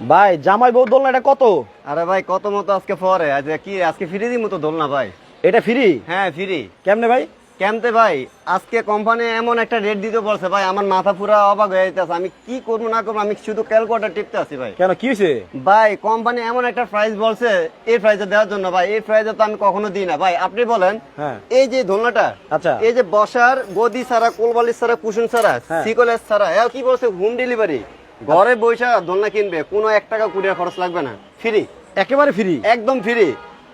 ভাই জামাই বউ দোলনা এটা কত? আরে ভাই কত মতো আজকে পরে? আজকে কি আজকে ফ্রি দিই মতো দোল না ভাই? এটা ফ্রি হ্যাঁ ফ্রি কেমনে ভাই? কেমতে ভাই? আজকে কোম্পানি এমন একটা রেট দিতে বলছে ভাই আমার মাথা পুরো অবাক হয়ে যাচ্ছে আমি কি করব না করব আমি শুধু ক্যালকুলেটার টিপতে আছি ভাই। কেন কি হয়েছে ভাই কোম্পানি এমন একটা প্রাইস বলছে এই প্রাইসে দেওয়ার জন্য ভাই এই প্রাইসে তো আমি কখনো দিই না। ভাই আপনি বলেন হ্যাঁ। এই যে দোলনাটা আচ্ছা। এই যে বসার গদি ছাড়া কোলবালিশ ছাড়া কুশন ছাড়া হ্যাঁ। সিকলেস ছাড়া এ কি বলছে? হোম ডেলিভারি ঘরে বৈশা দোলনা কিনবে কোনো এক টাকা কুড়িয়ার খরচ লাগবে না। ফ্রি একেবারে ফ্রি একদম ফ্রি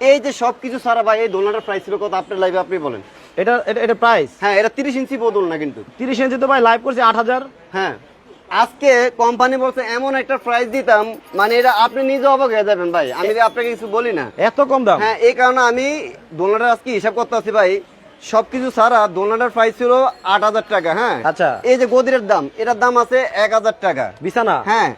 এই যে সবকিছু ছাড়া ভাই এই দোলনাটার প্রাইস ছিল কত? আপনার লাইভে আপনি বলেন। এটা এটা এটা প্রাইস হ্যাঁ এটা তিরিশ ইঞ্চি বদল না কিন্তু। তিরিশ ইঞ্চি তো ভাই লাইভ করছে আট হাজার। হ্যাঁ। আজকে কোম্পানি বলছে এমন একটা প্রাইস দিতাম। মানে এটা আপনি নিজে অবাক হয়ে যাবেন ভাই। আমি আপনাকে কিছু বলি না। এত কম দাম? হ্যাঁ এই কারণে আমি দোলনাটার আজকে হিসাব করতে আছি ভাই। সবকিছু ছাড়া দোলনাটার প্রাইস ছিল আট হাজার টাকা হ্যাঁ? আচ্ছা। এই যে গদিরের দাম এটার দাম আছে এক হাজার টাকা। বিছানা? হ্যাঁ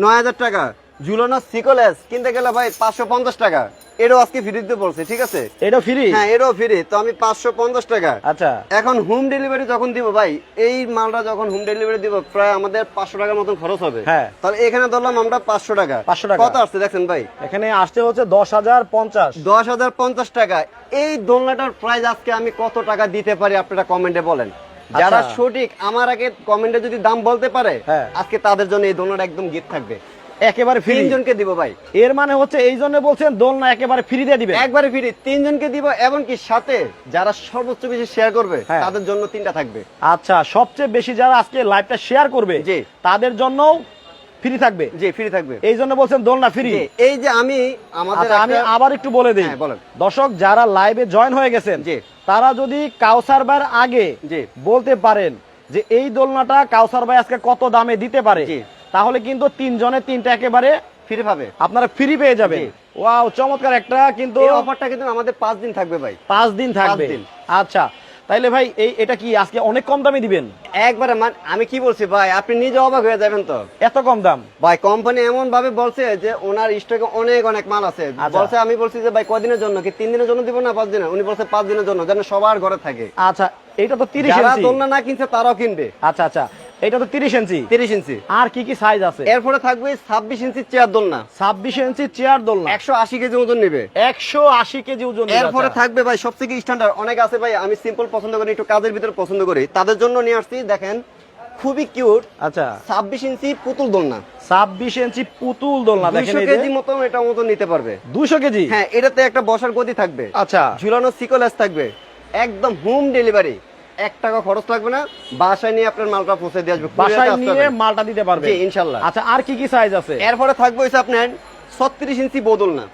নয় হাজার টাকা। ঝুলানো সিকোলেস কিনতে গেলে ভাই পাঁচশো পঞ্চাশ টাকা। এটাও আজকে ফ্রি দিতে বলছে ঠিক আছে? এটা ফ্রি হ্যাঁ এটাও ফ্রি তো আমি পাঁচশো পঞ্চাশ টাকা। আচ্ছা। এখন হোম ডেলিভারি যখন দিব ভাই এই মালটা যখন হোম ডেলিভারি দিব প্রায় আমাদের পাঁচশো টাকার মতন খরচ হবে। হ্যাঁ। তাহলে এখানে ধরলাম আমরা পাঁচশো টাকা। 500 টাকা। কত আসছে দেখছেন ভাই? এখানে আসতে হচ্ছে দশ হাজার পঞ্চাশ। দশ হাজার পঞ্চাশ টাকা। এই দোলনাটার প্রাইস আজকে আমি কত টাকা দিতে পারি আপনারা কমেন্টে বলেন। যারা আচ্ছা। সঠিক আমার আগে কমেন্টে যদি দাম বলতে পারে হ্যাঁ। আজকে তাদের জন্য এই দোলনাটা একদম গিফট থাকবে। একেবারে ফ্রি তিনজনকে দিব ভাই এর মানে হচ্ছে এই জন্য বলছেন দোলনা একেবারে ফ্রি দিয়ে দিবে একবারে ফ্রি তিনজনকে দিব এবং কি সাথে যারা সর্বোচ্চ বেশি শেয়ার করবে হ্যাঁ। তাদের জন্য তিনটা থাকবে আচ্ছা সবচেয়ে বেশি যারা আজকে লাইভটা শেয়ার করবে জি। তাদের জন্যও ফ্রি থাকবে জি ফ্রি থাকবে এই জন্য বলছেন দোলনা ফ্রি এই যে আমি আমাদের আচ্ছা আমি আবার একটু বলে দিই হ্যাঁ, বলেন। দর্শক যারা লাইভে জয়েন হয়ে গেছেন জি। তারা যদি কাউসার ভাইয়ের আগে জি। বলতে পারেন যে এই দোলনাটা কাউসার ভাই আজকে কত দামে দিতে পারে। তাহলে কিন্তু তিনজনে তিনটা একেবারে ফ্রি পাবে। আপনারা ফ্রি পেয়ে যাবেন। জি। ওয়াও চমৎকার একটা কিন্তু অফারটা কিন্তু আমাদের পাঁচ দিন থাকবে ভাই। পাঁচ দিন থাকবে। আচ্ছা তাইলে ভাই এই এটা কি আজকে অনেক কম দামে দিবেন? একবারে মান আমি কি বলছি ভাই আপনি নিজে অবাক হয়ে যাবেন তো। এত কম দাম? ভাই কোম্পানি এমন ভাবে বলছে যে ওনার স্টকে অনেক অনেক মাল আছে। আচ্ছা। বলছে আমি বলছি যে ভাই কদিনের জন্য? কি তিন দিনের জন্য দিব না পাঁচ দিনের? উনি বলছে পাঁচ দিনের জন্য যেন সবার ঘরে থাকে। আচ্ছা এটা তো তিরিশ না কিনছে তারাও কিনবে। আচ্ছা আচ্ছা। এটা তো তিরিশ ইঞ্চি। তিরিশ ইঞ্চি। আর কি কি সাইজ আছে? এরপরে থাকবে ছাব্বিশ ইঞ্চি চেয়ার দোলনা। ছাব্বিশ ইঞ্চি চেয়ার দোলনা। একশো আশি কেজি ওজন নেবে। একশো আশি কেজি ওজন এরপরে থাকবে ভাই সব থেকে স্ট্যান্ডার্ড অনেক আছে ভাই আমি সিম্পল পছন্দ করি একটু কাজের ভিতরে পছন্দ করি। তাদের জন্য নিয়ে আসছি দেখেন খুবই কিউট আচ্ছা। ছাব্বিশ ইঞ্চি পুতুল দোলনা। ছাব্বিশ ইঞ্চি পুতুল দোলনা দেখেন কেজি মতো এটা মতো নিতে পারবে। দুশো কেজি? হ্যাঁ এটাতে একটা বসার গদি থাকবে। আচ্ছা। ঝুলানো সিকোলেস থাকবে। একদম হোম ডেলিভারি এক টাকা খরচ লাগবে না বাসায় নিয়ে আপনার মালটা পৌঁছে দিয়ে আসবে বাসায় নিয়ে মালটা দিতে পারবে? ইনশাল্লাহ। আচ্ছা আর কি কি সাইজ আছে? এরপরে থাকবে হচ্ছে আপনার ছত্রিশ ইঞ্চি বদল না।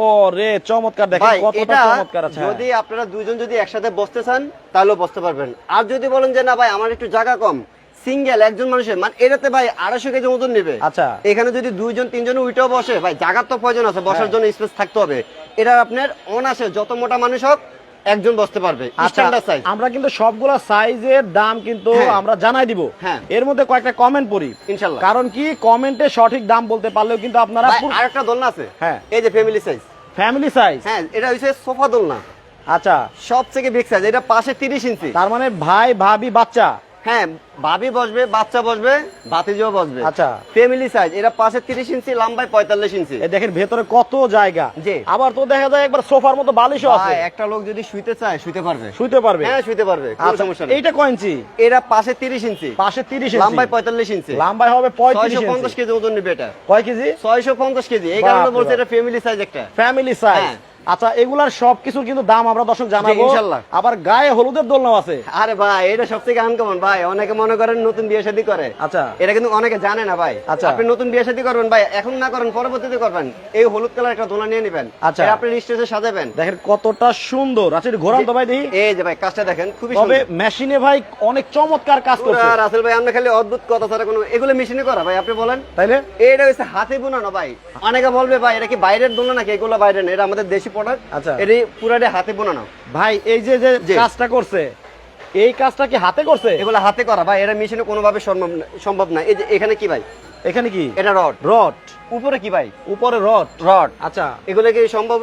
ও রে চমৎকার। দেখেন কতটা চমৎকার আছে হ্যাঁ। যদি আপনারা দুইজন যদি একসাথে বসতে চান তাহলেও বসতে পারবেন। আর যদি বলেন যে না ভাই আমার একটু জায়গা কম। সিঙ্গেল একজন মানুষের মানে এটাতে ভাই আড়াইশো কেজি ওজন নেবে। আচ্ছা। এখানে যদি দুইজন তিনজন উইটাও বসে ভাই জায়গার তো প্রয়োজন আছে বসার হ্যাঁ। জন্য স্পেস থাকতে হবে। এটা আপনার অনাসে যত মোটা মানুষ হোক একজন বসতে পারবে আচ্ছা স্ট্যান্ডার্ড সাইজ আমরা কিন্তু সবগুলা সাইজের দাম কিন্তু হ্যাঁ। আমরা জানাই দিব। হ্যাঁ। এর মধ্যে কয়েকটা কমেন্ট পড়ি। ইনশাল্লাহ। কারণ কি কমেন্টে সঠিক দাম বলতে পারলেও কিন্তু আপনারা আরেকটা দোলনা আছে। হ্যাঁ। এই যে ফ্যামিলি সাইজ ফ্যামিলি সাইজ হ্যাঁ এটা হচ্ছে সোফা দোলনা। আচ্ছা। সব থেকে বিগ সাইজ এটা পাশে তিরিশ ইঞ্চি। তার মানে ভাই ভাবি বাচ্চা। হ্যাঁ ভাবি বসবে বাচ্চা বসবে ভাতিজিও বসবে। আচ্ছা। ফ্যামিলি সাইজ এটা পাশে তিরিশ ইঞ্চি লম্বায় পঁয়তাল্লিশ ইঞ্চি। দেখেন ভেতরে কত জায়গা। আবার তো দেখা যায় একবার সোফার মতো বালিশও আছে। একটা লোক যদি শুইতে চায় শুইতে পারবে। শুইতে পারবে। হ্যাঁ শুইতে পারবে কোনো আচ্ছা সমস্যা নেই। এইটা কয় ইঞ্চি? এটা পাশে তিরিশ ইঞ্চি। পাশে তিরিশ লম্বায় ইঞ্চি পঁয়তাল্লিশ ইঞ্চি। লম্বায় হবে পঁয়ত্রিশ ছয়শো পঞ্চাশ কেজি ওজন নেবে এটা। কয় কেজি? ছয়শো পঞ্চাশ কেজি। এই কারণে বলছে এটা ফ্যামিলি সাইজ একটা। Family size. আচ্ছা এগুলার সবকিছুর কিন্তু দাম আমরা দর্শক জানাব। আবার গায়ে হলুদের দোলনাও আছে। আরে ভাই এটা সব থেকে আনকমন ভাই। অনেকে মনে করেন নতুন বিয়ে শাদী করে। আচ্ছা। এটা কিন্তু অনেকে জানে না ভাই। আচ্ছা। আপনি নতুন বিয়ে শাদী করবেন ভাই এখন না করেন পরবর্তীতে করবেন। এই হলুদ কালার একটা দোলা নিয়ে নেবেন। আচ্ছা। আপনি স্টেজে সাজাবেন। দেখেন কতটা সুন্দর। আচ্ছা ঘোরান তো ভাই দেখি। এই যে ভাই কাজটা দেখেন খুবই তবে মেশিনে ভাই অনেক চমৎকার কাজ করছে। পুরা রাসেল ভাই আমরা খালি অদ্ভুত কথা ছাড়া কোনো এগুলো মেশিনে করা ভাই আপনি বলেন? তাইলে? এটা হচ্ছে হাতে বোনানো ভাই। অনেকে বলবে ভাই এটা কি বাইরের দোলনা নাকি? এগুলো বাইরের না এটা আমাদের দেশি প্রোডাক্ট আচ্ছা। এটি পুরাটা হাতে বোনানো। ভাই এই যে যে কাজটা করছে এই কাজটা কি হাতে করছে? এগুলো হাতে করা ভাই এটা মেশিনে কোনোভাবে সম্ভব সম্ভব না। এই যে এখানে কি ভাই? এখানে কি? এটা রড। রড। উপরে কি ভাই? উপরে রড। রড। আচ্ছা। এগুলো কি সম্ভব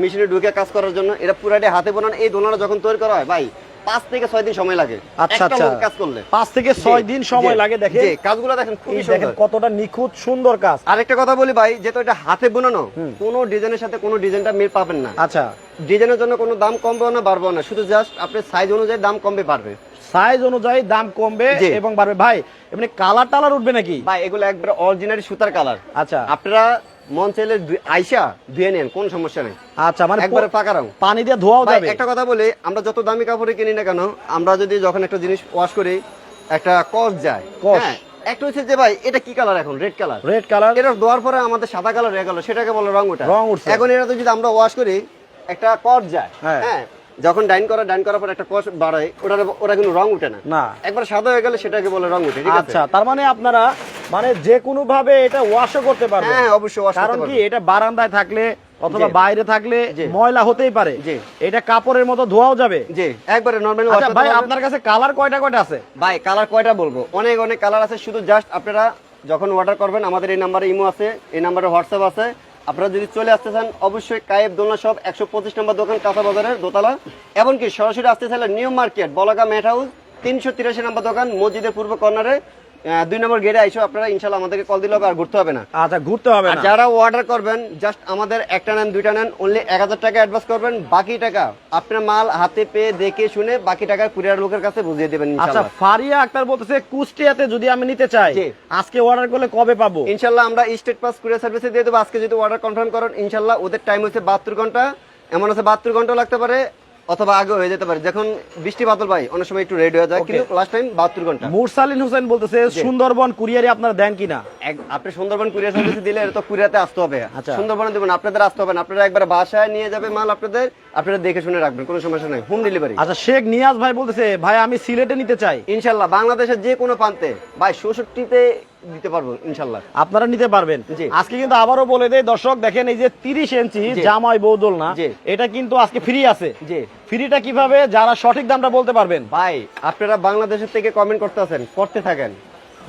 মেশিনে ঢুকে কাজ করার জন্য? এটা পুরাটাই হাতে বোনানো এই দোলনা যখন তৈরি করা হয় ভাই পাঁচ থেকে ছয় দিন সময় লাগে। আচ্ছা আচ্ছা। কাজ করলে। পাঁচ থেকে ছয় দিন সময় লাগে দেখেন। কাজগুলো দেখেন খুবই দেখেন কতটা নিখুঁত সুন্দর কাজ। আরেকটা কথা বলি ভাই যেহেতু এটা হাতে বোনানো কোনো ডিজাইনের সাথে কোনো ডিজাইনটা মিল পাবেন না। আচ্ছা। ডিজাইনের জন্য কোনো দাম কমবে না বাড়বে না শুধু জাস্ট আপনার সাইজ অনুযায়ী দাম কমবে পারবে সাইজ অনুযায়ী দাম কমবে এবং বাড়বে। ভাই এমনি কালার টালার উঠবে নাকি? ভাই এগুলো একবার অরিজিনাল সুতার কালার আচ্ছা। আপনারা মন চাইলে আইসা ধুয়ে নেন কোনো সমস্যা নেই। আচ্ছা মানে একবারে পাকা ফাঁকা পানি দিয়ে ধোয়াও যাবে? একটা কথা বলি আমরা যত দামি কাপড়ে কিনি না কেন আমরা যদি যখন একটা জিনিস ওয়াশ করি একটা কস যায়। কস। হ্যাঁ, একটা হচ্ছে যে ভাই এটা কি কালার এখন? রেড কালার রেড কালার এটা দেওয়ার পরে আমাদের সাদা কালার হয়ে গেল সেটাকে বলে রং ওঠা। রং উঠছে। এখন এটা তো যদি আমরা ওয়াশ করি একটা কস যায়। হ্যাঁ। যখন ডাইন করা ডাইন করার পর একটা কস বাড়ায় ওটা ওটা কিন্তু রং উঠে না। না। একবার সাদা হয়ে গেলে সেটাকে বলে রং উঠে ঠিক আছে? আচ্ছা তার মানে আপনারা মানে যে কোনো ভাবে এটা ওয়াশও করতে পারবেন। হ্যাঁ অবশ্যই ওয়াশ কারণ কি এটা বারান্দায় থাকলে অথবা বাইরে থাকলে ময়লা হতেই পারে। এটা কাপড়ের মতো ধোয়াও যাবে। জি একবারে নরমালি আচ্ছা ভাই আপনার কাছে কালার কয়টা কয়টা আছে? ভাই কালার কয়টা বলব? অনেক অনেক কালার আছে শুধু জাস্ট আপনারা যখন অর্ডার করবেন আমাদের এই নাম্বারে ইমো আছে এই নাম্বারে হোয়াটসঅ্যাপ আছে আপনারা যদি চলে আসতে চান, অবশ্যই কায়েব দোলনা সব একশো পঁচিশ নম্বর দোকান, কাঁচা বাজারের দোতলা। এমনকি সরাসরি আসতে চাইলে নিউ মার্কেট বলাকা মেট হাউস, তিনশো তিরাশি নম্বর দোকান, মসজিদের পূর্ব কর্নারে। দুই নম্বর গেটে আইসো আপনারা ইনশাল্লাহ আমাদেরকে কল দিলে হবে আর ঘুরতে হবে না। আচ্ছা ঘুরতে হবে না। যারা অর্ডার করবেন জাস্ট আমাদের একটা নেন দুইটা নেন অনলি এক হাজার টাকা অ্যাডভান্স করবেন বাকি টাকা আপনার মাল হাতে পেয়ে দেখে শুনে বাকি টাকা কুরিয়ার লোকের কাছে বুঝিয়ে দেবেন আচ্ছা ফারিয়া আক্তার বলতেছে কুষ্টিয়াতে যদি আমি নিতে চাই। আজকে অর্ডার করলে কবে পাবো? ইনশাল্লাহ আমরা স্টেট পাস কুরিয়ার সার্ভিসে দিয়ে দেবো আজকে যদি অর্ডার কনফার্ম করেন ইনশাল্লাহ ওদের টাইম হচ্ছে বাহাত্তর ঘণ্টা। এমন আছে বাহাত্তর ঘণ্টা লাগতে পারে অথবা আগে হয়ে যেতে পারে। যখন বৃষ্টি বাদল ভাই অনেক সময় একটু রেডি হয়ে যায় কিন্তু লাস্ট টাইম বাহাত্তর ঘণ্টা। মুরসালিন হোসেন বলতেছে সুন্দরবন কুরিয়ারে আপনারা দেন কিনা? আপনি সুন্দরবন কুরিয়ার সার্ভিসে দিলে এটা তো কুরিয়াতে আসতে হবে। আচ্ছা। সুন্দরবনে দেবেন আপনাদের আসতে হবে না। আপনারা একবার বাসায় নিয়ে যাবে মাল আপনাদের আপনারা দেখে শুনে রাখবেন কোনো সমস্যা নাই। হোম ডেলিভারি আচ্ছা শেখ নিয়াজ ভাই বলতেছে ভাই আমি সিলেটে নিতে চাই। ইনশাল্লাহ বাংলাদেশের যে কোনো প্রান্তে ভাই ষষট্টিতে দিতে পারব ইনশাল্লাহ আপনারা নিতে পারবেন। আজকে কিন্তু আবারও বলে দেয় দর্শক দেখেন এই যে তিরিশ ইঞ্চি জামাই বৌদল না এটা কিন্তু আজকে ফ্রি আছে। ফ্রিটা কীভাবে যারা সঠিক দামটা বলতে পারবেন। ভাই আপনারা বাংলাদেশের থেকে কমেন্ট করতে আছেন করতে থাকেন।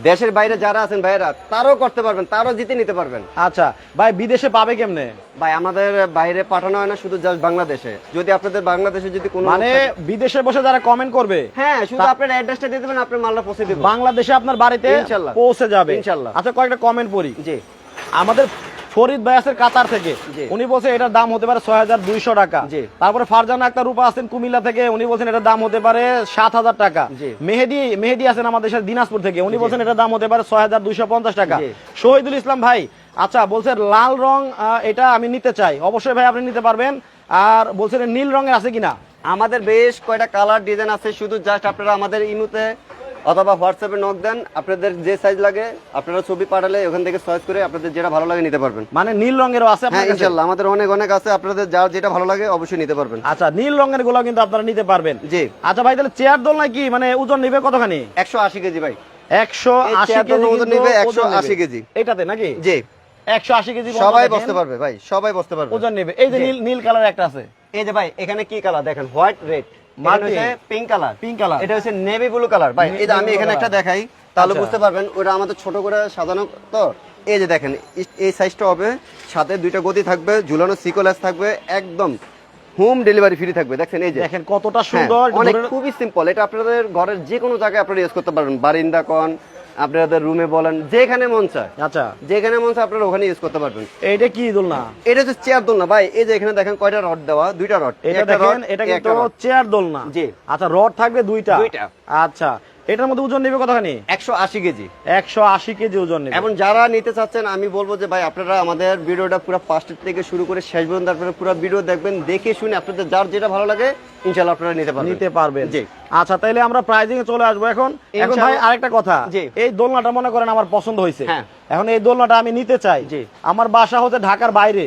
দেশের বাইরে যারা আছেন ভাইরা তারও করতে পারবেন তারও জিতে নিতে পারবেন। আচ্ছা ভাই বিদেশে পাবে কেমনে? ভাই আমাদের বাইরে পাঠানো হয় না শুধু জাস্ট বাংলাদেশে। যদি আপনাদের বাংলাদেশে যদি কোনো মানে বিদেশে বসে যারা কমেন্ট করবে হ্যাঁ শুধু আপনার অ্যাড্রেসটা দিয়ে দেবেন আপনার মালটা পৌঁছে দেবেন বাংলাদেশে আপনার বাড়িতে ইনশাআল্লাহ পৌঁছে যাবে। ইনশাআল্লাহ আচ্ছা কয়েকটা কমেন্ট পড়ি। জি। আমাদের ফরিদ ভাই আছেন কাতার থেকে। উনি বলছেন এটার দাম হতে পারে ছয় হাজার দুইশো টাকা। তারপরে ফারজানা আক্তার রূপা আছেন কুমিল্লা থেকে উনি বলছেন এটার দাম হতে পারে সাত হাজার টাকা মেহেদি মেহেদি আছেন আমাদের সাথে দিনাজপুর থেকে। উনি বলছেন এটার দাম হতে পারে ছয় হাজার দুইশো পঞ্চাশ টাকা। শহীদুল ইসলাম ভাই আচ্ছা বলছেন লাল রং এটা আমি নিতে চাই। অবশ্যই ভাই আপনি নিতে পারবেন। আর বলছেন নীল রঙের আছে কিনা? আমাদের বেশ কয়টা কালার ডিজাইন আছে শুধু জাস্ট আপনারা আমাদের ইমুতে অথবা হোয়াটসঅ্যাপে নক দেন আপনাদের যে সাইজ লাগে আপনারা ছবি পাঠালে ওখান থেকে চয়েস করে আপনাদের যেটা ভালো লাগে নিতে পারবেন। মানে নীল রঙেরও আছে হ্যাঁ ইনশাল্লাহ আমাদের অনেক অনেক আছে আপনাদের যার যেটা ভালো লাগে অবশ্যই নিতে পারবেন। আচ্ছা নীল রঙেরগুলো কিন্তু আপনারা নিতে পারবেন। জি। আচ্ছা ভাই তাহলে চেয়ার দোল নাকি মানে ওজন নিবে কতখানি? একশো আশি কেজি ভাই। একশো আশি কেজি ওজন নিবে ওজন 180 কেজি। এটাতে নাকি? জি। একশো আশি কেজি সবাই বসতে পারবে ভাই সবাই বসতে পারবে। ওজন নেবে। এই যে নীল নীল কালার একটা আছে। এই যে ভাই এখানে কি কালার দেখেন white red multi. Pink colour pink colour এটা হচ্ছে নেভি ব্লু কালার ভাই এই আমি এখানে একটা দেখাই তাহলে আচ্ছা। বুঝতে পারবেন ওটা আমাদের ছোট করে সাজানো তো এই যে দেখেন এই সাইজটা হবে সাথে দুইটা গতি থাকবে ঝুলানো সিকোলেস থাকবে একদম হোম ডেলিভারি ফ্রি থাকবে। দেখেন এই যে। দেখেন কতটা হ্যাঁ, সুন্দর অনেক খুবই সিম্পল এটা আপনাদের ঘরের যে কোনো জায়গায় আপনারা ইউজ করতে পারবেন। বারিন্দা কন আপনাদের রুমে বলেন যেখানে মন চায়। আচ্ছা। যেখানে মন চায় আপনারা ওখানে ইউজ করতে পারবেন। এইটা কি দোলনা? এটা হচ্ছে চেয়ার দোলনা। ভাই এই যে এখানে দেখেন কয়টা রড দেওয়া? দুইটা রড এটা দেখেন এটা কিন্তু চেয়ার দোলনা। জি। আচ্ছা রড থাকবে দুইটা? দুইটা। আচ্ছা। এটার মধ্যে ওজন নেবে কতখানি? একশো আশি কেজি। একশো আশি কেজি ওজন নেবে। এবং যারা নিতে চাচ্ছেন আমি বলব যে ভাই আপনারা আমাদের ভিডিওটা পুরো ফার্স্ট থেকে শুরু করে শেষ পর্যন্ত আপনারা পুরো ভিডিও দেখবেন দেখে শুনে আপনাদের যার যেটা ভালো লাগে ইনশাল্লাহ আপনারা নিতে পারবেন। নিতে পারবেন। জি। আচ্ছা তাইলে আমরা প্রাইজিং এ চলে আসব এখন। এখন ভাই আরেকটা কথা। এই দোলনাটা মনে করেন আমার পছন্দ হয়েছে। হ্যাঁ। এখন এই দোলনাটা আমি নিতে চাই। আমার বাসা হচ্ছে ঢাকার বাইরে।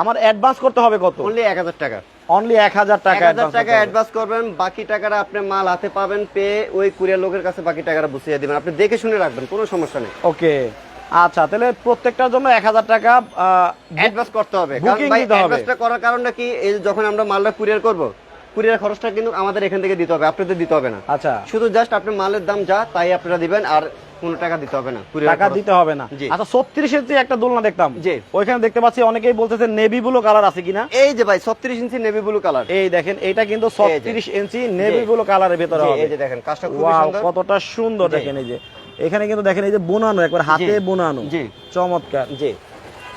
আমার অ্যাডভান্স করতে হবে কত? অনলি এক হাজার টাকা। অনলি এক হাজার এক টাকা হাজার টাকা অ্যাডভান্স করবেন বাকি টাকাটা আপনি মাল হাতে পাবেন পেয়ে ওই কুরিয়ার লোকের কাছে বাকি টাকাটা বুঝিয়ে দিবেন। আপনি দেখে শুনে রাখবেন কোনো সমস্যা নেই। ওকে আচ্ছা তাহলে প্রত্যেকটার জন্য এক হাজার টাকা অ্যাডভান্স করতে হবে। অ্যাডভান্সটা করার কারণটা কি? এই যখন আমরা মালটা কুরিয়ার করব কুরিয়ার খরচটা কিন্তু আমাদের এখান থেকে দিতে হবে আপনাদের দিতে হবে না। আচ্ছা। শুধু জাস্ট আপনি মালের দাম যা তাই আপনারা দিবেন আর কোনো টাকা দিতে হবে না টাকা দিতে হবে না। আচ্ছা ছত্রিশ ইঞ্চি একটা দোলনা দেখতাম জি। ওইখানে দেখতে পাচ্ছি অনেকেই বলতেছে নেভি ব্লু কালার আছে কিনা। এই যে ভাই ছত্রিশ ইঞ্চি নেভি ব্লু কালার। এই দেখেন এটা কিন্তু ছত্রিশ ইঞ্চি নেভি ব্লু কালারের ভেতরে এই যে দেখেন কাজটা খুবই ওয়াও সুন্দর। কতটা সুন্দর দেখেন এই যে। এখানে কিন্তু দেখেন এই যে বোনানো একবার হাতে বোনানো। জি। চমৎকার। জি।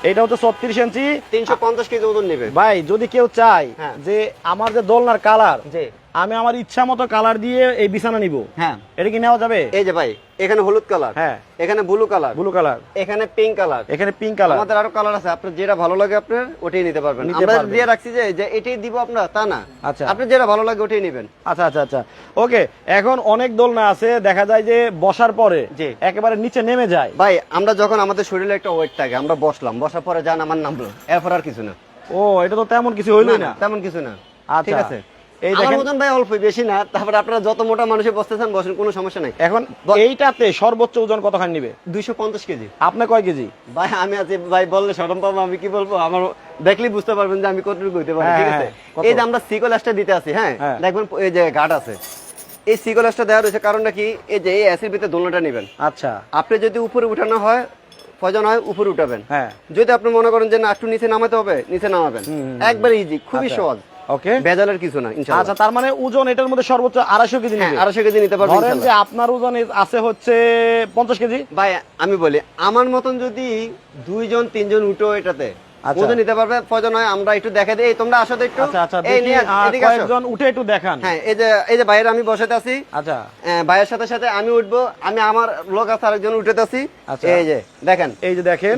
এটা হচ্ছে ছত্রিশ ইঞ্চি। তিনশো পঞ্চাশ কেজি ওজন নেবে। ভাই যদি কেউ চায় হ্যাঁ। যে আমার যে দোলনার কালার জি। আমি আমার ইচ্ছা মতো কালার দিয়ে এই বিছানা নিব। হ্যাঁ। এটা কি নেওয়া যাবে? এই যে ভাই এখানে হলুদ কালার। হ্যাঁ। এখানে ব্লু কালার। Blue colour. এখানে পিঙ্ক কালার। এখানে পিঙ্ক কালার। আমাদের আরও কালার আছে আপনার যেটা ভালো লাগে আপনার ওটাই নিতে পারবেন। আমরা দিয়ে রাখছি যে যে এটাই দিব আপনার তা না। আচ্ছা। আপনি যেটা ভালো লাগে ওটাই নেবেন। আচ্ছা আচ্ছা আচ্ছা। ওকে এখন অনেক দোলনা আছে দেখা যায় যে বসার পরে। একেবারে নিচে নেমে যায়। ভাই আমরা যখন আমাদের শরীরে একটা ওয়েট থাকে আমরা বসলাম বসার পরে যান আমার নামলো এরপর আর কিছু না। ও এটা তো তেমন কিছু না, না না, তেমন কিছু না। আচ্ছা। ঠিক আছে? এই দেখেন। ওজন ভাই অল্প বেশি না। তারপরে আপনারা যত মোটা মানুষে বসতেছেন বসেন কোনো সমস্যা নাই। এখন এইটাতে সর্বোচ্চ ওজন কতখানি নিবে? কেজি। আপনি কয় কেজি? ভাই আমি আছি ভাই বললে পাবো আমি কি বলব? আমার দেখলেই বুঝতে পারবেন যে আমি কতটুকু হইতে পারি হ্যাঁ, ঠিক আছে? হ্যাঁ, এই যে আমরা সিকোলাসটা দিতে আছি হ্যাঁ? হ্যাঁ। দেখবেন এই যে গার্ড আছে। এই সিকোলাসটা দেওয়া রয়েছে কারণটা কি? এই যে এই অ্যাসিড ভিতরে দোলনাটা নেবেন। আচ্ছা। আপনি যদি উপরে উঠানো হয় প্রয়োজন হয় উপরে উঠাবেন। হ্যাঁ। যদি আপনি মনে করেন যে না একটু নিচে নামাতে হবে নিচে নামাবেন। একবারে ইজি খুবই আচ্ছা। সহজ। ওকে ভেজালের কিছু না ইনশাআল্লাহ। আচ্ছা তার মানে ওজন এটার মধ্যে সর্বোচ্চ আড়াইশো কেজি হ্যাঁ নিবে? আড়াইশো কেজি নিতে পারবেন ধরেন যে আপনার ওজন আছে হচ্ছে পঞ্চাশ কেজি? ভাই আমি বলি আমার মতন যদি দুইজন তিনজন উঠো এটাতে আচ্ছা। নিতে পারবে প্রয়োজন হয় আমরা একটু দেখা দিই। তোমরা আসো তো একটু। আচ্ছা আচ্ছা এই নিয়ে এদিকে আসো। উঠে একটু দেখান। হ্যাঁ এই যে এই যে বাইরে আমি বসাতে আছি। আচ্ছা। ভাইয়ের সাথে সাথে আমি উঠবো আমি আমার লোক আছে আরেকজন উঠেতে আছি। এই যে দেখেন। এই যে দেখেন।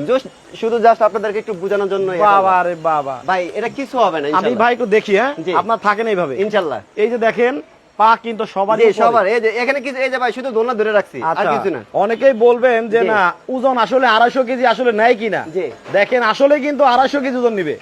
শুধু জাস্ট আপনাদেরকে একটু বোঝানোর জন্য বাবা বলা। রে বাবা। ভাই এটা কিছু হবে না আমি ভাই একটু দেখি হ্যাঁ। আপনার থাকেন এইভাবে। ইনশাআল্লাহ এই যে দেখেন পা কিন্তু সবারই সবার। এই যে এখানে কিছু এই যে ভাই শুধু দোলনা ধরে রাখছি আর আচ্ছা। কিছু না। অনেকেই বলবেন যে না ওজন আসলে আড়াইশো কেজি আসলে নেয় কিনা? জি। দেখেন আসলে কিন্তু আড়াইশো কেজি ওজন নিবে।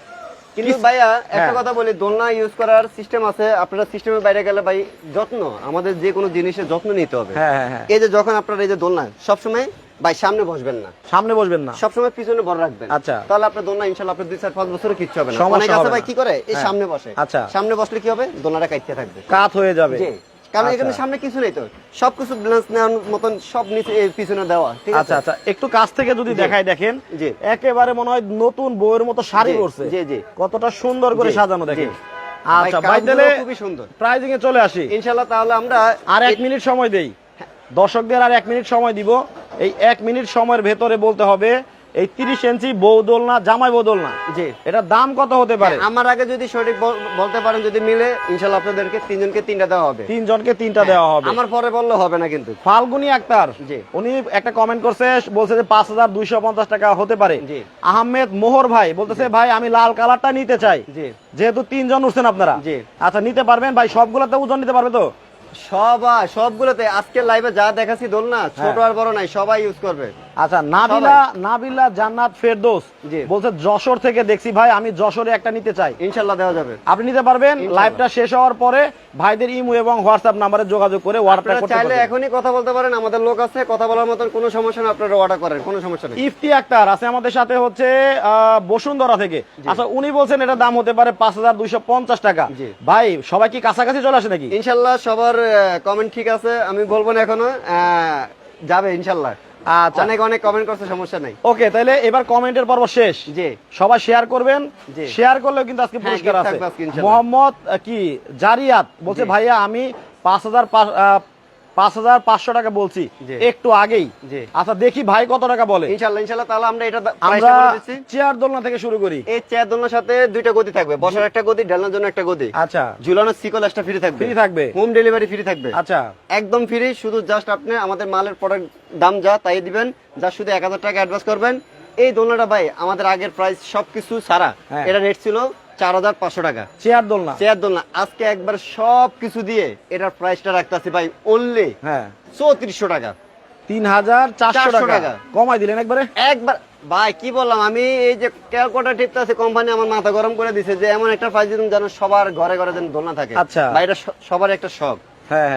কিন্তু ভাইয়া একটা হ্যাঁ। কথা বলি দোলনা ইউজ করার সিস্টেম আছে আপনারা সিস্টেমের বাইরে গেলে ভাই যত্ন আমাদের যে কোনো জিনিসের যত্ন নিতে হবে। হ্যাঁ হ্যাঁ। এই যে যখন আপনারা এই যে দোলনা সবসময় ভাই সামনে বসবেন না। সামনে বসবেন না। সবসময় পিছনে বড় রাখবেন। আচ্ছা। তাহলে আপনার দোলনা ইনশাল্লাহ আপনার দুই চার পাঁচ বছরে কিচ্ছু হবে না। অনেক আছে ভাই কি করে? এই হ্যাঁ। সামনে বসে। আচ্ছা। সামনে বসলে কি হবে? কাটতে থাকবে। কাত হয়ে যাবে। কারণ আচ্ছা। এখানে সামনে কিছু নেই তো। সবকিছু ব্যালেন্স নেওয়ার মতন সব নিচে পিছনে দেওয়া ঠিক আছে? আচ্ছা আচ্ছা। একটু কাছ থেকে যদি। দেখাই দেখেন জি। একেবারে মনে হয় নতুন বইয়ের মতো শাড়ি পরছে। জি, জি। কতটা সুন্দর করে সাজানো। দেখেন। আচ্ছা ভাই তাহলে খুবই সুন্দর। প্রাইজিং এ চলে আসি। ইনশাল্লাহ তাহলে আমরা আর এক মিনিট সময় দেই। দর্শকদের আর এক মিনিট সময় দিব। এই এক মিনিট সময়ের ভেতরে বলতে হবে এই তিরিশ ইঞ্চি বৌদোল না জামাই বৌদোল না জি। এটার দাম কত হতে পারে? আমার আগে যদি সঠিক বলতে পারেন যদি মিলে ইনশাল্লাহ আপনাদেরকে তিনজনকে তিনটা দেওয়া হবে। তিনজনকে তিনটা দেওয়া হবে। আমার পরে বললে হবে না কিন্তু। ফাল্গুনি আক্তার জি। উনি একটা কমেন্ট করছে বলছে যে পাঁচ হাজার দুইশো পঞ্চাশ টাকা হতে পারে। জি। আহমেদ মোহর ভাই বলতেছে ভাই আমি লাল কালারটা নিতে চাই। জি। যেহেতু তিনজন উঠছেন আপনারা। জি। আচ্ছা নিতে পারবেন? ভাই সবগুলোতে ওজন নিতে পারবে তো? সবাই সবগুলোতে আজকে লাইভে যা দেখাচ্ছি দোল না ছোট হ্যাঁ। আর বড় নাই সবাই ইউজ করবে আচ্ছা নাবিলা নাবিলা জান্নাত ফেরদৌস বলছে যশোর থেকে দেখছি ভাই আমি যশোরে একটা নিতে চাই। ইনশাল্লাহ দেওয়া যাবে। আপনি নিতে পারবেন। লাইভটা শেষ হওয়ার পরে ভাইদের ইমো এবং হোয়াটসঅ্যাপ নাম্বারে যোগাযোগ করে অর্ডারটা করতে চাইলে এখনই কথা বলতে পারেন আমাদের লোক আছে কথা বলার মতন কোনো সমস্যা না আপনারা অর্ডার করেন কোনো সমস্যা নেই। ইফতি আক্তার আছে আমাদের সাথে হচ্ছে আহ, বসুন্ধরা থেকে। আচ্ছা উনি বলছেন এটা দাম হতে পারে পাঁচ হাজার দুইশো পঞ্চাশ টাকা। জি। ভাই সবাই কি কাছাকাছি চলে আসে নাকি? ইনশাল্লাহ সবার কমেন্ট ঠিক আছে আমি বলব না এখনও আহ, যাবে ইনশাল্লাহ। আচ্ছা। অনেক অনেক কমেন্ট করছে সমস্যা নাই। ওকে তাহলে এবার কমেন্টের পর্ব শেষ। জি। সবাই শেয়ার করবেন। শেয়ার করলেও কিন্তু আজকে হ্যাঁ, পুরস্কার আছে। মোহাম্মদ কি? জারিয়াত। বলছে ভাইয়া আমি পাঁচ হাজার পাঁচ- হাজার পাঁচশো টাকা বলছি। একটু আগেই। আচ্ছা দেখি ভাই কত টাকা বলে। ইনশাল্লাহ ইনশাল্লাহ তাহলে আমরা এটা আমরা প্রাইসটা বলে দিচ্ছি। চেয়ার দোলনা থেকে শুরু করি। এই চেয়ার দোলনার সাথে দুইটা গদি থাকবে। বসার একটা গদি ঢালনার জন্য একটা গদি। আচ্ছা। ঝুলানোর সিকল একটা ফ্রি থাকবে। ফ্রি থাকবে। হোম ডেলিভারি ফ্রি থাকবে। আচ্ছা। একদম ফ্রি শুধু জাস্ট আপনি আমাদের মালের প্রোডাক্ট দাম যা তাই দিবেন। যা শুধু এক হাজার টাকা অ্যাডভান্স করবেন। এই দোলনাটা ভাই আমাদের আগের প্রাইস সবকিছু সারা হ্যাঁ। এটা রেট ছিল চার হাজার পাঁচশো টাকা। চেয়ার দোলনা। চেয়ার দোলনা। আজকে একবার সব কিছু দিয়ে এটার প্রাইসটা রাখতেছি ভাই অনলি হ্যাঁ। চৌত্রিশশো টাকা। তিন হাজার চারশো 400 টাকা। কমাই দিলেন একবারে? একবার ভাই কি বললাম? আমি এই যে ক্যালকোটা টিপতে আছে কোম্পানি আমার মাথা গরম করে দিছে যে এমন একটা প্রাইস দিন যেন সবার ঘরে ঘরে যেন দোলনা থাকে। আচ্ছা। ভাই এটা সবার একটা শখ।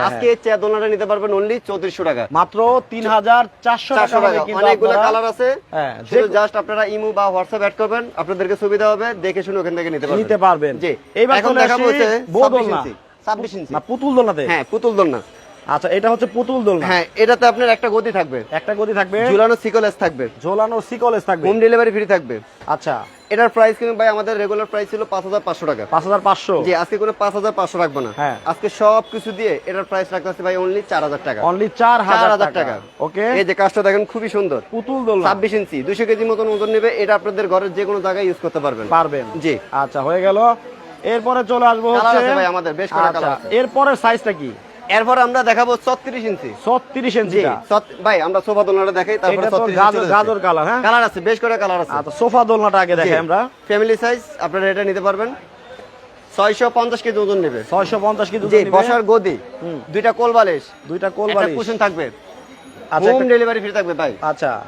আজকে হ্যাঁ। এই চেয়ার দোলনাটা নিতে পারবেন অনলি চৌত্রিশশো টাকা। মাত্র তিন হাজার চারশো টাকা। অনেকগুলো কালার আছে। হ্যাঁ, জাস্ট আপনারা ইমো বা হোয়াটসঅ্যাপ অ্যাড করবেন। আপনাদেরকে সুবিধা হবে দেখে শুনে ওখান থেকে নিতে পারবেন। নিতে পারবেন। জি। এইবার দেখাবো হচ্ছে ছাব্বিশ ইঞ্চি। 26 ইঞ্চি। না পুতুল দোলনাতে। হ্যাঁ পুতুল দোলনা। আচ্ছা এটা হচ্ছে পুতুল দোলনা। হ্যাঁ এটাতে আপনার একটা গতি থাকবে। একটা গদি থাকবে। ঝুলানো সিকলেস থাকবে। ঝোলানো সিকলেস থাকবে। হোম ডেলিভারি ফ্রি থাকবে। আচ্ছা। এটার প্রাইস কিন্তু ভাই আমাদের রেগুলার প্রাইস ছিল পাঁচ হাজার পাঁচশো টাকা। পাঁচ হাজার পাঁচশো। জি আজকে কোনো পাঁচ হাজার পাঁচশো রাখব না। হ্যাঁ। আজকে সব কিছু দিয়ে এটার প্রাইস রাখতেছে ভাই অনলি চার হাজার টাকা। অনলি চার হাজার টাকা। ওকে এই যে কাজটা দেখেন খুবই সুন্দর। পুতুল দোলনা। ছাব্বিশ ইঞ্চি দুশো কেজি মতন ওজন নেবে এটা আপনাদের ঘরের যে কোনো জায়গায় ইউজ করতে পারবেন। পারবেন। জি। আচ্ছা হয়ে গেল। এরপরে চলে আসব হচ্ছে ভাই আমাদের, বেশ কালার আছে। এরপরের সাইজটা কি? এরপর আমরা দেখাবো ছত্রিশ ইঞ্চি। ছত্রিশ জি ইঞ্চিটা ছত- ভাই আমরা সোফা দোলনাটা দেখাই তারপরে গাজর গাজর কালার হ্যাঁ? কালার আছে বেশ করে কালার আছে। আচ্ছা সোফা দোলনাটা আগে দেখাই আমরা। ফ্যামিলি সাইজ আপনারা এটা নিতে পারবেন। ছয়শো পঞ্চাশ কেজি ওজন নেবে। ছয়শো পঞ্চাশ কেজি জি ওজন নিবে। বসার গদি দুইটা কোল বালিশ। দুইটা কোল একটা বালিশ। কুশন থাকবে। আচ্ছা হোম ডেলিভারি ফ্রি থাকবে ভাই। আচ্ছা।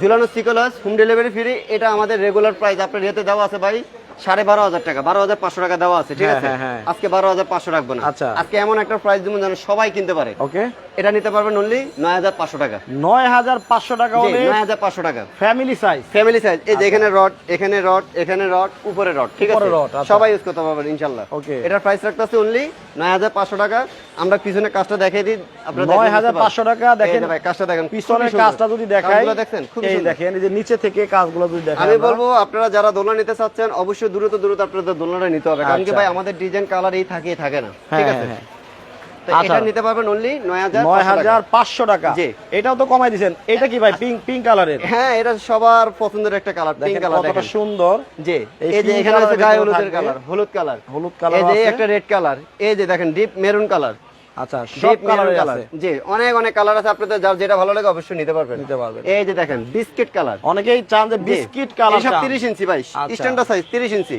ঝুলানো সিকলাস হোম ডেলিভারি ফ্রি এটা আমাদের রেগুলার প্রাইস আপনার দেওয়া আছে ভাই। সাড়ে বারো হাজার টাকা বারো হাজার পাঁচশো টাকা দেওয়া আছে ঠিক হ্যাঁ, আছে? হ্যাঁ, হ্যাঁ। আজকে বারো হাজার পাঁচশো রাখব না। আচ্ছা। আজকে এমন একটা প্রাইস যেন সবাই কিনতে পারে। ওকে। এটা নিতে পারবেন অনলি নয় হাজার পাঁচশো টাকা। নয় হাজার পাঁচশো টাকা নয় হাজার পাঁচশো টাকা। ফ্যামিলি সাইজ ফ্যামিলি সাইজ এই যে এখানে রড এখানে রড এখানে রড উপরে রড ঠিক আছে? আচ্ছা। সবাই ইউজ করতে পারবেন ইনশাল্লাহ। Okay. এটার প্রাইস রাখতেছে অনলি নয় হাজার পাঁচশো টাকা। আমরা পিছনে কাজটা দেখিয়ে দিই আপনারা দেখেন, নয় হাজার পাঁচশো টাকা দেখেন ভাই কাজটা দেখেন পিছনের কাজটা যদি দেখাই খুবই দেখেন এই যে নিচে থেকে কাজগুলো যদি দেখাই আমি বলব আপনারা যারা দোলনা নিতে চাচ্ছেন অবশ্যই দ্রুত দ্রুত আপনাদের দোলনাটা নিতে হবে। কারণ কি আচ্ছা। ভাই আমাদের ডিজাইন কালার এই থাকে থাকে না। ঠিক হ্যাঁ, আছে? হ্যাঁ। এটা নিতে পারবেন অনলি টাকা। জি। এটাও তো কমাই এটা কি ভাই পিঙ্ক পিঙ্ক কালারের হ্যাঁ এটা সবার পছন্দের একটা কালার পিঙ্ক কালার সুন্দর। জি। এই এই যে এখানে আছে গায়ে হলুদের কালার হলুদ কালার হলুদ কালার এই যে একটা রেড কালার এই যে দেখেন ডিপ মেরুন কালার আচ্ছা সব কালারের আছে। জি অনেক অনেক কালার আছে। আপনাদের যার যেটা ভালো লাগে অবশ্যই নিতে পারবেন। নিতে পারবেন। এই যে দেখেন বিস্কিট কালার অনেকেই চান যে বিস্কিট কালার সব 30 ইঞ্চি ভাই। Standard size 30 inch.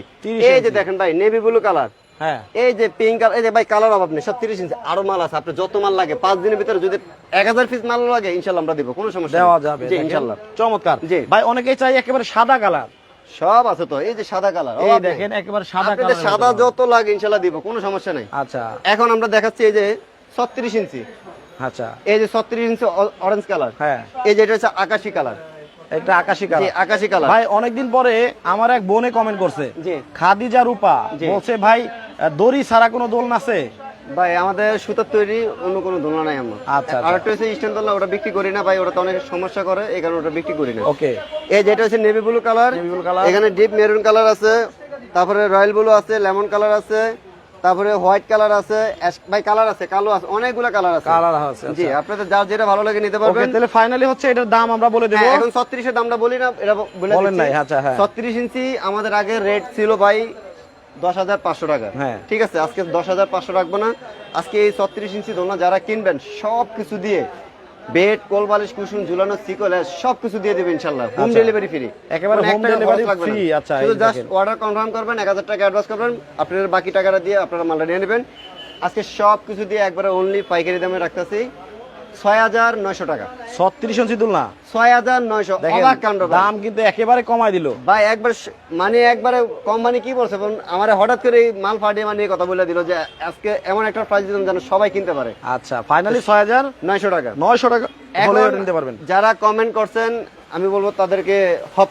এই যে দেখেন ভাই নেভি ব্লু কালার হ্যাঁ। এই যে পিঙ্ক কালার এই যে ভাই কালার অভাব নেই সব 30 ইঞ্চি। আরও মাল আছে আপনার যত মাল লাগে পাঁচ দিনের ভিতরে যদি 1000 পিস মাল লাগে ইনশাআল্লাহ আমরা দেব কোনো সমস্যা দেওয়া যাবে জি ইনশাআল্লাহ চমৎকার। জি। ভাই অনেকেই চাই একেবারে সাদা কালার সব আছে তো এই যে সাদা কালার এই দেখেন একেবারে সাদা কালার সাদা যত লাগে ইনশাআল্লাহ দিব কোনো সমস্যা নাই। আচ্ছা। এখন আমরা দেখাচ্ছি এই যে 36 ইঞ্চি। আচ্ছা। এই যে 36 ইঞ্চি অরেঞ্জ কালার। হ্যাঁ। এই যে এটা হচ্ছে আকাশি কালার। একটা আকাশি জি কালার আকাশি কালার। ভাই অনেকদিন পরে আমার এক বোনে কমেন্ট করছে জি। খাদিজা রূপা। বলছে ভাই দড়ি ছাড়া কোনো দোল আছে? ভাই আমাদের সুতার তৈরি অন্য কোনো দোলনা নাই আমার। আচ্ছা, আর একটা হচ্ছে স্ট্যান্ড দোলনা ওটা বিক্রি করি না ভাই ওটা তো অনেক সমস্যা করে এই কারণে ওটা বিক্রি করি না। ওকে। এই যেটা হচ্ছে নেভি ব্লু কালার। এখানে ডিপ মেরুন কালার আছে তারপরে রয়্যাল ব্লু আছে লেমন কালার আছে তারপরে হোয়াইট কালার আছে ভাই কালার আছে কালো আছে অনেকগুলো কালার আছে। কালার আছে জি আপনাদের যার যেটা ভালো লাগে নিতে পারবেন। তাহলে ফাইনালি হচ্ছে এটার দাম আমরা বলে দেবো। হ্যাঁ, এখন ছত্রিশের দামটা বলি না এটা বলে বলেন নাই, আচ্ছা, হ্যাঁ। ছত্রিশ ইঞ্চি আমাদের আগে রেট ছিল ভাই দশ হাজার পাঁচশো টাকা। হ্যাঁ। ঠিক আছে আজকে দশ হাজার পাঁচশো রাখব না। আজকে এই ছত্রিশ ইঞ্চি দোলনা যারা কিনবেন সব কিছু দিয়ে বেড কোল বালিশ কুসুম ঝুলানো সিকল সব কিছু দিয়ে দেবে হোম। ডেলিভারি ফ্রি একেবারে home delivery free, আচ্ছা, শুধু জাস্ট অর্ডার কনফার্ম করবেন এক হাজার টাকা অ্যাডভান্স করবেন আপনার বাকি টাকাটা দিয়ে আপনারা মালটা নিয়ে নেবেন। আজকে সব কিছু দিয়ে একবারে অনলি পাইকারি দামে রাখতেছি। ছয় হাজার নয়শো টাকা। ছত্রিশ ইঞ্চি দুল ছয় হাজার নয়শো। অবাক কাণ্ড দাম কিন্তু একেবারে কমাই দিল। ভাই একবার মানে একবারে কম মানে কি বলছে? আমার হঠাৎ করে এই মাল ফাটিয়ে মানে কথা বলে দিল যে আজকে এমন একটা প্রাইস দিলাম যেন সবাই কিনতে পারে। আচ্ছা ফাইনালি ছয় হাজার নয়শো টাকা। নয়শো টাকা নিতে পারবেন। যারা কমেন্ট করছেন আমি বলব তাদেরকে হপ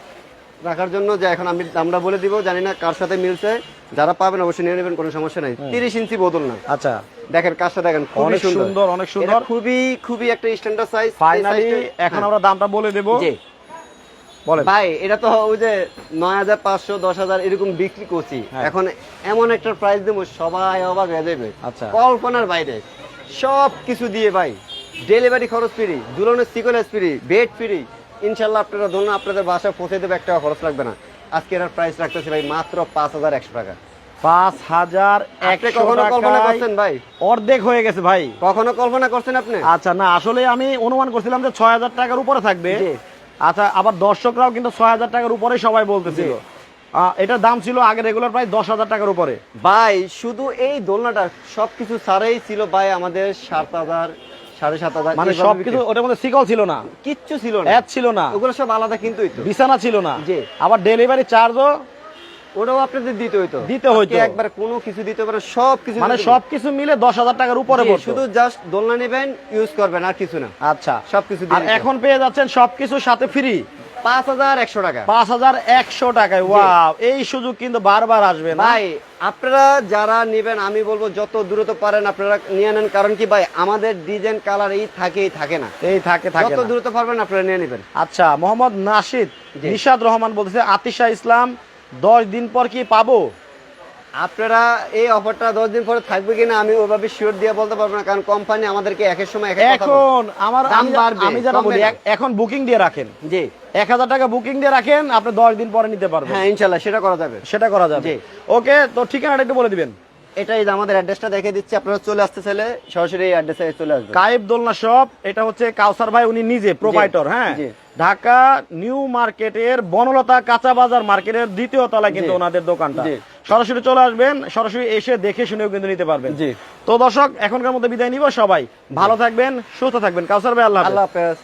রাখার জন্য যে এখন আমি দামটা বলে দিব জানি না কার সাথে মিলছে। যারা পাবেন অবশ্যই নিয়ে নেবেন কোনো সমস্যা নাই। তিরিশ ইঞ্চি বোতল না। আচ্ছা। দেখেন কাজটা দেখেন অনেক সুন্দর। অনেক সুন্দর। খুবই খুবই একটা স্ট্যান্ডার্ড সাইজ ফাইনালি এখন আমরা দামটা বলে দেবো। জি। ভাই এটা তো ওই যে নয় হাজার পাঁচশো দশ হাজার এরকম বিক্রি করছি। হ্যাঁ। এখন এমন একটা প্রাইস দেবো সবাই অবাক হয়ে যাবে। আচ্ছা। কল্পনার বাইরে। সব কিছু দিয়ে ভাই ডেলিভারি খরচ ফ্রি দুলনের সিকোয়েন্স ফ্রি বেড ফ্রি ইনশাল্লাহ আপনারা ধরুন আপনাদের বাসায় পৌঁছে দেবে একটা খরচ লাগবে না। আজকে এর প্রাইস রাখতেছি ভাই মাত্র পাঁচ হাজার একশো টাকা। পাঁচ হাজার কখনো কল্পনা করছেন ভাই? অর্ধেক হয়ে গেছে ভাই। কখনো কল্পনা করছেন আপনি? আচ্ছা না আসলে আমি অনুমান করছিলাম যে ছয় হাজার টাকার উপরে থাকবে। আচ্ছা আবার দর্শকরাও কিন্তু ছয় হাজার টাকার উপরে সবাই বলতেছিল। এটার দাম ছিল আগে রেগুলার প্রায় দশ হাজার টাকার উপরে। ভাই শুধু এই দোলনাটা সবকিছু ছাড়াই ছিল ভাই আমাদের সাত হাজার সাড়ে সাত হাজার মানে সবকিছু ওটার মধ্যে সিকল ছিল না। কিচ্ছু ছিল না। অ্যাড ছিল না। ওগুলো সব আলাদা কিনতেই বিছানা ছিল না। জি। আবার ডেলিভারি চার্জও ওটাও আপনাদের দিতে হইতো। দিতে হইতো। একবার কোনো কিছু দিতে পারে সব কিছু মানে মিলে দশ হাজার টাকার উপরে। পড়তো। শুধু জাস্ট দোলনা নেবেন ইউজ করবেন আর কিছু না। আচ্ছা। সবকিছু আর এখন পেয়ে যাচ্ছেন সবকিছু সাথে ফ্রি পাঁচ হাজার একশো টাকা। পাঁচ হাজার একশো টাকায় ওয়াও এই সুযোগ কিন্তু বারবার আসবে না? ভাই আপনারা যারা নেবেন আমি বলব যত দ্রুত পারেন আপনারা নিয়ে নেন কারণ কি ভাই আমাদের ডিজাইন কালার এই থাকেই থাকে না। এই থাকে থাকে যত দ্রুত পারবেন আপনারা নিয়ে নেবেন। আচ্ছা মোহাম্মদ নাশিদ। নিশাদ রহমান বলতেছে আতিশা ইসলাম দশ দিন পর কি পাবো? আপনারা এই অফারটা দশ দিন পরে থাকবে কিনা আমি ওইভাবে শিওর দিয়ে বলতে পারব না কারণ কোম্পানি আমাদেরকে এক এক সময়। এখন আমার দাম আমি যা- বাড়বে, আমি যেটা বলি এখন বুকিং দিয়ে রাখেন। জি। এক হাজার টাকা বুকিং দিয়ে রাখেন আপনি দশ দিন পরে নিতে পারবেন। হ্যাঁ ইনশাল্লাহ সেটা করা যাবে। সেটা করা যাবে। জি। ওকে তো ঠিকানাটা একটু বলে দিবেন। এটাই আমাদের অ্যাড্রেসটা দেখে দিচ্ছি। আপনারা চলে আসতে চাইলে সরাসরি এই অ্যাড্রেসে চলে আসবেন। কায়েব দোলনা শপ এটা হচ্ছে কাউসার ভাই উনি নিজে প্রোভাইডর হ্যাঁ। ঢাকা নিউ মার্কেটের বনলতা কাঁচা বাজার মার্কেটের দ্বিতীয় তলায় কিন্তু ওনাদের দোকানটা। সরাসরি চলে আসবেন সরাসরি এসে দেখে শুনেও কিন্তু নিতে পারবেন। জি। তো দর্শক এখনকার মতো বিদায় নিব সবাই। ভালো থাকবেন সুস্থ থাকবেন। কাউসার ভাই আল্লাহ। আল্লাহ হাফেজ।